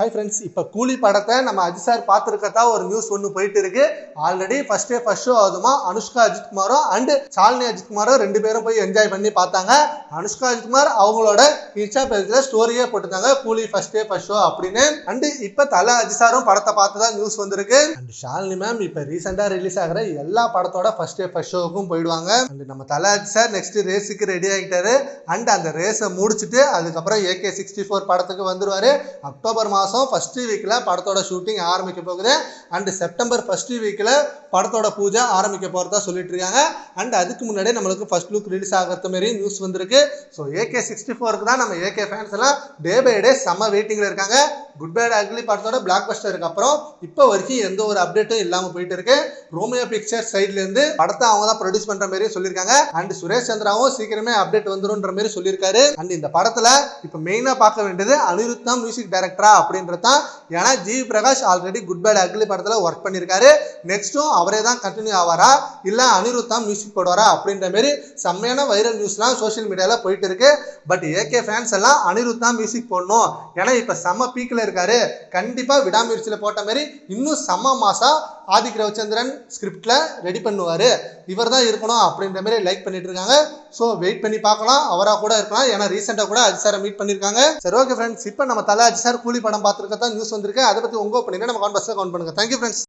Hi friends இப்போ கூலி படத்தை நம்ம அஜித் சார் பார்த்துருக்கதா ஒரு நியூஸ் ஒன்று போயிட்டு இருக்கு already first day first show ஆகுதுமா? Anushka அஜித்குமாரும் அண்ட் சாலினி அஜித்குமாரும் ரெண்டு பேரும் போய் என்ஜாய் பண்ணி பார்த்தாங்க. அனுஷ்கா அஜித்குமார் அவங்களோட இன்ஸ்டா பேஜில் ஸ்டோரியே போட்டிருந்தாங்க. Coolie first day first show அப்படின்னு. அண்ட் இப்போ தலை அஜித் சாரும் படத்தை பார்த்து தான் நியூஸ் வந்திருக்கு. அண்ட் ஷாலினி மேம் இப்போ ரீசெண்டாக ரிலீஸ் ஆகிற எல்லா படத்தோட ஃபர்ஸ்ட் டே ஃபர்ஸ்ட் ஷோவுக்கும் போயிடுவாங்க. அண்ட் நம்ம தலை அஜித் சார் நெக்ஸ்ட் ரேஸுக்கு ரெடி ஆகிட்டாரு அண்ட் அந்த ரேஸை முடிச்சுட்டு அதுக்கப்புறம் ஏகே சிக்ஸ்டி ஃபோர் படத்துக்கு வந்துடுவார் அக்டோபர் மாதம் ஃபஸ்ட்டு வீக்கில் படத்தோட ஷூட்டிங் ஆரம்பிக்க போகுது. அண்ட் செப்டம்பர் ஃபஸ்ட்டு வீக்கில் படத்தோட பூஜை ஆரம்பிக்க போகிறதா சொல்லிட்டு இருக்காங்க. அண்ட் அதுக்கு முன்னாடியே நம்மளுக்கு ஃபஸ்ட் லுக் ரிலீஸ் ஆகிறது மாரி நியூஸ் வந்திருக்கு. ஸோ ஏகே சிக்ஸ்டி ஃபோருக்கு தான் நம்ம ஏகே ஃபேன்ஸ் எல்லாம் டே பை டே செம்ம வெயிட்டிங்கில் இருக்காங்க. குட் பேட் அக்லி படத்தோட பிளாக் பஸ்டருக்கு அப்புறம் இப்போ வரைக்கும் எந்த ஒரு அப்டேட்டும் இல்லாமல் போயிட்டு இருக்கு. ரோமியோ பிக்சர் சைட்லேருந்து படத்தை அவங்க தான் ப்ரொடியூஸ் பண்ணுற மாதிரி சொல்லியிருக்காங்க. அண்ட் சுரேஷ் சந்திராவும் சீக்கிரமே அப்டேட் வந்துருன்ற மாதிரி சொல்லியிருக்காரு. அண்ட் இந்த படத்தில் இப்போ மெயினாக பார்க்க வேண்டியது அனிருத் தான் மியூசிக் டைரக்டரா அப்படின்றது தான் ஏன்னா GV Prakash already good bad ugly படத்தில் ஒர்க் பண்ணியிருக்காரு நெக்ஸ்ட்டும் அவரே தான் கண்டினியூ ஆவாரா? இல்லை அனிருத்தாம் மியூசிக் போடுவாரா? அப்படின்ற மாதிரி செம்மையான வைரல் நியூஸ்லாம் சோஷியல் மீடியாவில் போயிட்டு இருக்கு. பட் ஏகே ஃபேன்ஸ் எல்லாம் அனிருத்தா மியூசிக் போடணும். ஏன்னா இப்போ செம்ம பீக்கில் இருக்காரு. கண்டிப்பாக விடாமுயற்சியில் போட்ட மாதிரி இன்னும் செம்ம மாசா ஆதிக் ரவிச்சந்திரன் ஸ்கிரிப்டில் ரெடி பண்ணுவார். இவர் தான் இருக்கணும் அப்படின்ற மாதிரி லைக் பண்ணிட்டு இருக்காங்க. ஸோ வெயிட் பண்ணி பார்க்கலாம். அவராக கூட இருக்கலாம். ஏன்னா ரீசெண்டாக கூட அஜி சாரை மீட் பண்ணியிருக்காங்க சரி ஓகே ஃப்ரெண்ட்ஸ் இப்போ நம்ம தலை அஜி சார் கூலி படம் பார்த்துருக்க தான் நியூஸ் வந்திருக்கு. அதை பற்றி உங்கள் ஒப்பீனியனை நம்ம கான்பர்ஸில் கவுண்ட் பண்ணுங்க. Thank you friends